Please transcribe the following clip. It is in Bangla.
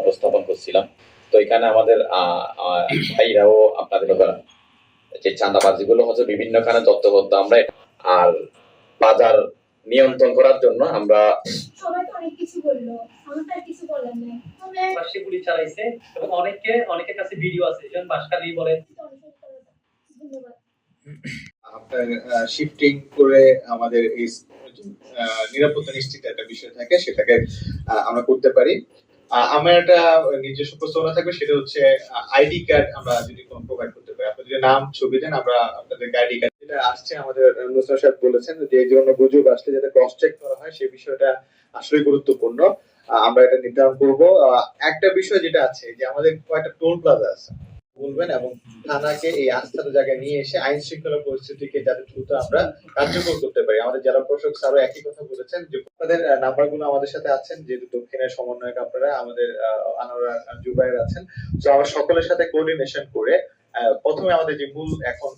উপস্থাপন করছিলাম। তো এখানে আমাদের ভাইরাও আপনাদের যে চাঁদাবাজিগুলো হচ্ছে বিভিন্ন খানে তত্ত্ববদ্ধ আমরা আর বাজার নিয়ন্ত্রণ করার জন্য আমরা সবাই তো অনেক কিছু বলল আমার কিছু বলার নেই। তবে গুলি চালাইছে এবং অনেকে অনেকের কাছে ভিডিও আছে যেমন বাসকালি বলে অনুসরণ করা যাক। ধন্যবাদ। আপনার শিফটিং করে আমাদের এই নিরাপত্তা নিশ্চিত একটা বিষয় থাকে সেটাকে আহ, আমরা করতে পারি। আমার একটা নিজস্ব প্রস্তাবনা থাকবে, সেটা হচ্ছে আইডি কার্ড আমরা যদি কোনো প্রোভাইড করতে পারি, আপনি যদি নাম, ছবি দেন, আমরা আপনাদের আইডি কার্ড যেটা আসছে, আমাদের নুসরা সাহেব বলেছেন যে এই ধরনের গুজব আসলে যাতে ক্রস চেক করা হয় সেই বিষয়টা আসলে গুরুত্বপূর্ণ। আমরা এটা নির্ধারণ করব। একটা বিষয় যেটা আছে, যে আমাদের কয়েকটা টোল প্লাজা আছে। বলবেন এবং থানাকে এই আস্থার জায়গায় নিয়ে এসে আইন শৃঙ্খলা পরিস্থিতিকে যাতে দ্রুত আমরা কার্যকর করতে পারি। আমাদের জেলা প্রশাসক স্যারও একই কথা বলেছেন যে আপনাদের নাম্বারগুলো আমাদের সাথে আছেন, যেহেতু দক্ষিণের সমন্বয়ক আপনারা, আমাদের আনোয়ারা জুবাইর আছেন। তো আমরা সকলের সাথে কোঅর্ডিনেশন করে প্রথমে আমাদের যে মূল এখন